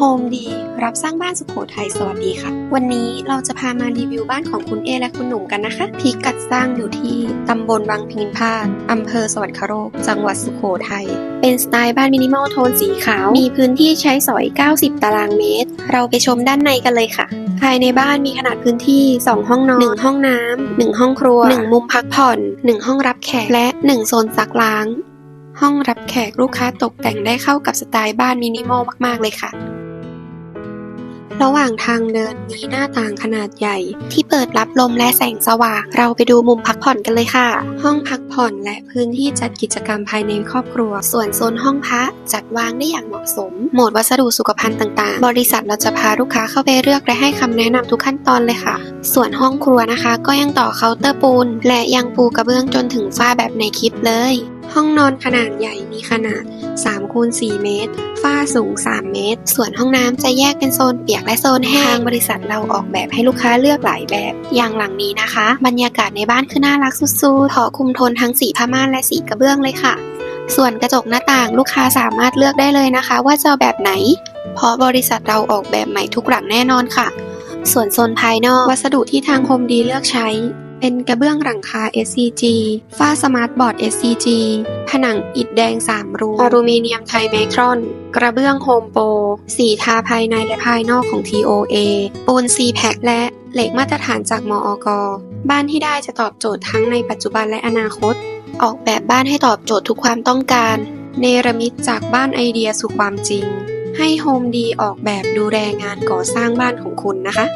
โฮมดีรับสร้างบ้านสุขโขทัยสวัสดีค่ะ วันนี้เราจะพามารีวิวบ้านของคุณเอและคุณหนุ่มกันนะคะ พิกัดสร้างอยู่ที่ตำบลวังพินพาดอำเภอสวรรคโลกจังหวัดสุขโขทัยเป็นสไตล์บ้านมินิมอลโทนสีขาว มีพื้นที่ใช้สอย 90 ตารางเมตร เราไปชมด้านในกันเลยค่ะ ภายในบ้านมีขนาดพื้นที่ 2 ห้องนอน 1 ห้องน้ำ 1 ห้องครัว 1 มุมพักผ่อน 1 ห้องรับแขกและ 1 โซนซักล้างห้องรับแขกลูกค้าตกแต่งได้เข้ากับสไตล์บ้านมินิมอลมาก ๆ เลยค่ะ ระหว่างทางเดินมีหน้าต่างขนาดใหญ่ ที่เปิดรับลมและแสงสว่าง เราไปดูมุมพักผ่อนกันเลยค่ะ ห้องพักผ่อนและพื้นที่จัดกิจกรรมภายในครอบครัว ส่วนโซนห้องพระจัดวางได้อย่างเหมาะสม โหมดวัสดุสุขภัณฑ์ต่างๆ บริษัทเราจะพาลูกค้าเข้าไปเลือกและให้คำแนะนำทุกขั้นตอนเลยค่ะ ส่วนห้องครัวนะคะ ก็ยังต่อเคาน์เตอร์ปูน และยังปูกระเบื้องจนถึงฝ้าแบบในคลิปเลย ห้องนอนขนาดใหญ่มีขนาด3คูณ4เมตร ฝ้าสูง 3 เมตร ส่วนห้องน้ำจะแยกเป็นโซนเปียกและโซนแห้ง ทางบริษัทเราออกแบบให้ลูกค้าเลือกหลายแบบ อย่างหลังนี้นะคะ บรรยากาศในบ้านคือน่ารักสุดๆขอคุมโทนทั้งสีผ้าม่านและสีกระเบื้องเลยค่ะ ส่วนกระจกหน้าต่างลูกค้าสามารถเลือกได้เลยนะคะ ว่าจะแบบไหน เพราะบริษัทเราออกแบบใหม่ทุกหลังแน่นอนค่ะ ส่วนโซนภายนอกวัสดุที่ทางโฮมดีเลือกใช้ เป็นกระเบื้องหลังคา SCG ฝ้าสมาร์ทบอร์ด SCG ผนังอิฐแดง3รูอลูมิเนียมไทเมทรอน กระเบื้องโฮมโปรสีทาภายในและภายนอกของ TOA ปูน c p a c และเหล็กมาตรฐานจากมอกบ้านที่ได้จะตอบโจทย์ทั้งในปัจจุบันและอนาคต ออกแบบบ้านให้ตอบโจทย์ทุกความต้องการ เนรมิตจากบ้านไอเดียสู่ความจริง ให้โฮมดีออกแบบดูแลงานก่อสร้างบ้านของคุณนะคะ